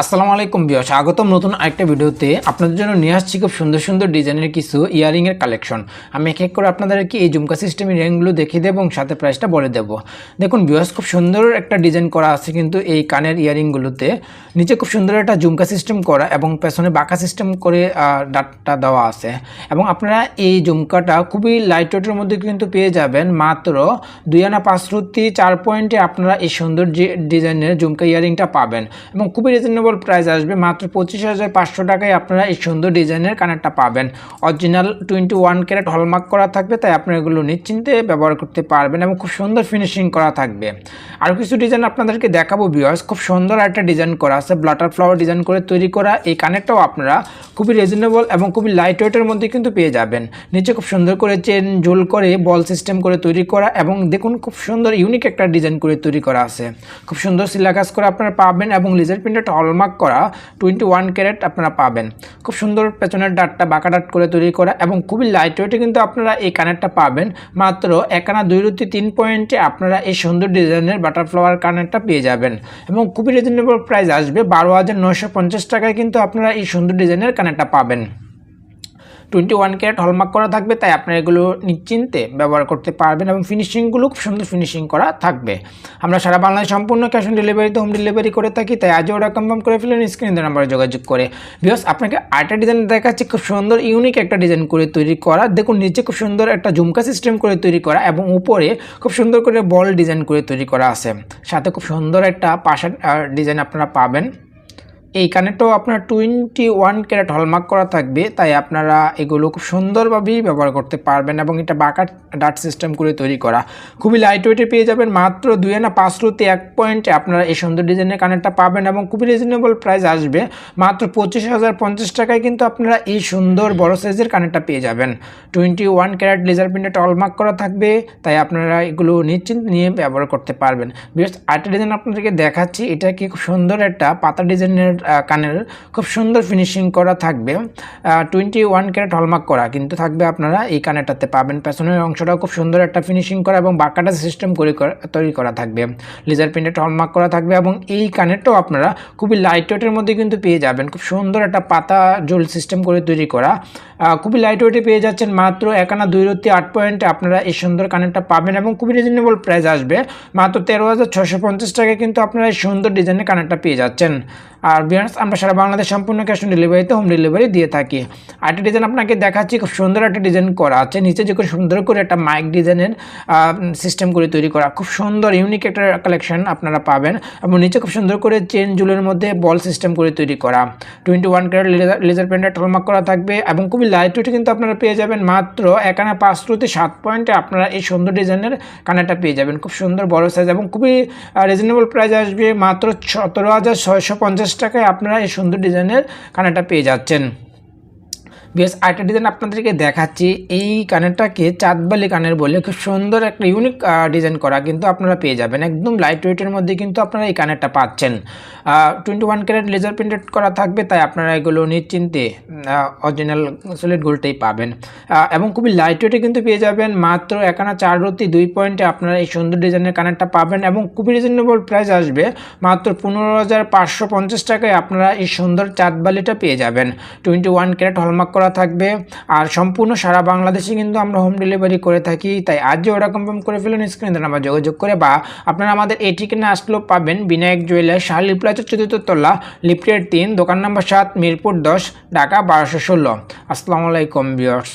আসসালামু আলাইকুম বিয়া স্বাগতম নতুন আরেকটা ভিডিওতে। আপনাদের জন্য নিয়ে আসছি খুব সুন্দর সুন্দর ডিজাইনের কিছু ইয়ারিংয়ের কালেকশন। আমি এক এক করে আপনাদেরকে এই জুমকা সিস্টেমের ইয়ারিংগুলো দেখিয়ে দেবো এবং সাথে প্রাইসটা বলে দেবো। দেখুন বিয়াস খুব সুন্দর একটা ডিজাইন করা আছে কিন্তু এই কানের ইয়ারিংগুলোতে। নিচে খুব সুন্দর একটা জুমকা সিস্টেম করা এবং পেছনে বাঁকা সিস্টেম করে ডাটটা দেওয়া আছে। এবং আপনারা এই জুমকাটা খুবই লাইট ওয়েটের মধ্যে কিন্তু পেয়ে যাবেন। মাত্র দুই আনা পাঁচ রুতি চার পয়েন্টে আপনারা এই সুন্দর ডিজাইনের জুমকা ইয়ারিংটা পাবেন। এবং খুবই রিজনেবল প্রাইস আসবে। মাত্র পঁচিশ হাজার পাঁচশো টাকায় আপনারা এই সুন্দর ডিজাইনের কানেরটা পাবেন। Original twenty one carat hallmark করা থাকবে, তাই আপনারা এগুলো নিশ্চিন্তে ব্যবহার করতে পারবেন এবং খুব সুন্দর ফিনিশিং করা থাকবে। আরও কিছু ডিজাইন আপনাদেরকে দেখাবো ভিউয়ার্স খুব সুন্দর একটা ডিজাইন করা আছে ব্লাটার ফ্লাওয়ার ডিজাইন করে তৈরি করা। এই কানেরটাও আপনারা খুবই রিজনেবল এবং খুবই লাইট ওয়েটের মধ্যে কিন্তু পেয়ে যাবেন। নিচে খুব সুন্দর করে চেন জোল করে বল সিস্টেম করে তৈরি করা এবং দেখুন খুব সুন্দর ইউনিক একটা ডিজাইন করে তৈরি করা আছে। খুব সুন্দর সিলাকাস করে আপনারা পাবেন এবং লেজার প্রিন্টেড হলমার্ক করা টোয়েন্টি ওয়ান ক্যারেট আপনারা পাবেন। খুব সুন্দর পেছনের ডাটটা, বাঁকা ডাট করে তৈরি করা এবং খুবই লাইট ওয়েটে কিন্তু আপনারা এই কানেরটা পাবেন। মাত্র একানা দুই রুটি তিন পয়েন্টে আপনারা এই সুন্দর ডিজাইনের বাটারফ্লাওয়ার কানেরটা পেয়ে যাবেন। এবং খুবই রিজনেবল প্রাইস আসবে, বারো হাজার নয়শো পঞ্চাশ টাকায় কিন্তু আপনারা এই সুন্দর ডিজাইনের কানেরটা পাবেন। টোয়েন্টি ওয়ান ক্যারেট হলমার্ক করা থাকবে, তাই আপনারা এগুলো নিশ্চিন্তে ব্যবহার করতে পারবেন এবং ফিনিশিংগুলো খুব সুন্দর ফিনিশিং করা থাকবে। আমরা সারা বাংলায় সম্পূর্ণ ক্যাশ অন ডেলিভারিতে হোম ডেলিভারি করে থাকি, তাই আজও ওরা কনফার্ম করে ফেলেন স্ক্রিনের নাম্বারে যোগাযোগ করে। বিকজ আপনাকে আরেকটা ডিজাইন দেখাচ্ছি, খুব সুন্দর ইউনিক একটা ডিজাইন করে তৈরি করা। দেখুন, নিচে খুব সুন্দর একটা ঝুমকা সিস্টেম করে তৈরি করা এবং উপরে খুব সুন্দর করে বল ডিজাইন করে তৈরি করা আছে। সাথে খুব সুন্দর একটা পাশার ডিজাইন আপনারা পাবেন। এই কানেরটাও আপনার টোয়েন্টি ওয়ান ক্যারেট হলমার্ক করা থাকবে, তাই আপনারা এগুলো খুব সুন্দরভাবেই ব্যবহার করতে পারবেন এবং এটা বাঁকা ডাট সিস্টেম করে তৈরি করা। খুবই লাইট ওয়েটে পেয়ে যাবেন, মাত্র দুই আনা পাঁচ রুতে এক পয়েন্টে আপনারা এই সুন্দর ডিজাইনের কানেরটা পাবেন এবং খুবই রিজনেবল প্রাইস আসবে। মাত্র পঁচিশ হাজার পঞ্চাশ টাকায় কিন্তু আপনারা এই সুন্দর বড় সাইজের কানেরটা পেয়ে যাবেন। Twenty one carat laser printed hallmark করা থাকবে, তাই আপনারা এগুলো নিশ্চিন্ত নিয়ে ব্যবহার করতে পারবেন। বিকজ আরেকটা ডিজাইন আপনাদেরকে দেখাচ্ছি, এটা কি খুব সুন্দর একটা পাতা ডিজাইনের কানের খুব সুন্দর ফিনিশিং করা থাকবে। টোয়েন্টি ওয়ান ক্যারেট হলমার্ক করা, কিন্তু থাকবে আপনারা এই কানেরটাতে পাবেন। পেছনের অংশটাও খুব সুন্দর একটা ফিনিশিং করা এবং বাঁকাটা সিস্টেম করে তৈরি করা থাকবে। লেজার প্রিন্টেড হলমার্ক করা থাকবে এবং এই কানেরটাও আপনারা খুবই লাইট ওয়েটের মধ্যে কিন্তু পেয়ে যাবেন। খুব সুন্দর একটা পাতা জোল সিস্টেম করে তৈরি করা। খুবই লাইট ওয়েটে পেয়ে যাচ্ছেন মাত্র একানা দুই রত্তি আট পয়েন্টে আপনারা এই সুন্দর কানেরটা পাবেন এবং খুবই রিজনেবল প্রাইস আসবে। মাত্র তেরো হাজার ছশো পঞ্চাশ টাকায় কিন্তু আপনারা এই সুন্দর ডিজাইনের কানেরটা পেয়ে যাচ্ছেন। আর বিয়ার্স আমরা সারা বাংলাদেশ সম্পূর্ণ ক্যাশ অন ডেলিভারিতে হোম ডেলিভারি দিয়ে থাকি। আরেকটা ডিজাইন আপনাকে দেখাচ্ছি, খুব সুন্দর একটা ডিজাইন করা আছে। নিচে যে খুব সুন্দর করে একটা মাইক ডিজাইনের সিস্টেম করে তৈরি করা। খুব সুন্দর ইউনিক একটা কালেকশন আপনারা পাবেন এবং নিচে খুব সুন্দর করে চেন জুলের মধ্যে বল সিস্টেম করে তৈরি করা। টোয়েন্টি ওয়ান ক্যারেট লেজার প্যান্টের টলমার্ক করা থাকবে এবং খুবই লাইট কিন্তু আপনারা পেয়ে যাবেন মাত্র এখানে পাঁচ রুতে সাত পয়েন্টে আপনারা এই সুন্দর ডিজাইনের কানাটা পেয়ে যাবেন। খুব সুন্দর, বড় সাইজ এবং খুবই রিজনেবল প্রাইস আসবে। মাত্র সতেরো হাজার পঞ্চাশ টাকায় আপনারা এই সুন্দর ডিজাইনের কানাটা পেয়ে যাচ্ছেন। বেশ আরেকটা ডিজাইন আপনাদেরকে দেখাচ্ছি। এই কানেরটাকে চাঁদবালি কানের বলে খুব সুন্দর একটা ইউনিক ডিজাইন করা কিন্তু আপনারা পেয়ে যাবেন। একদম লাইট ওয়েটের মধ্যে কিন্তু আপনারা এই কানেরটা পাচ্ছেন। Twenty one carat laser printed করা থাকবে, তাই আপনারা এগুলো নিশ্চিন্তে অরিজিনাল সলিড গোল্ডটাই পাবেন। এবং খুবই লাইট ওয়েটে কিন্তু পেয়ে যাবেন। মাত্র একানা চার রতি, দুই পয়েন্টে আপনারা এই সুন্দর ডিজাইনের কানেরটা পাবেন এবং খুবই রিজনেবল প্রাইস আসবে। মাত্র পনেরো হাজার পাঁচশো পঞ্চাশ টাকায় আপনারা এই সুন্দর চাঁদবালিটা পেয়ে যাবেন। টোয়েন্টি ওয়ান ক্যারেট হলমার্ক করা থাকবে। আর সম্পূর্ণ সারা বাংলাদেশে কিন্তু আমরা হোম ডেলিভারি করে থাকি। তাই আজও অর্ডার কনফার্ম করে ফেলুন স্ক্রিনে নাম্বার যোগাযোগ করে বা আপনারা আমাদের এই ঠিকানা আসলেও পাবেন বিনায়ক জুয়েলার শাহলি প্লাজা চতুর্থ তলা লিফটের তিন, দোকান নম্বর সাত, মিরপুর দশ, ঢাকা বারোশো ষোলো। আসসালামু আলাইকুম বিয়ার্স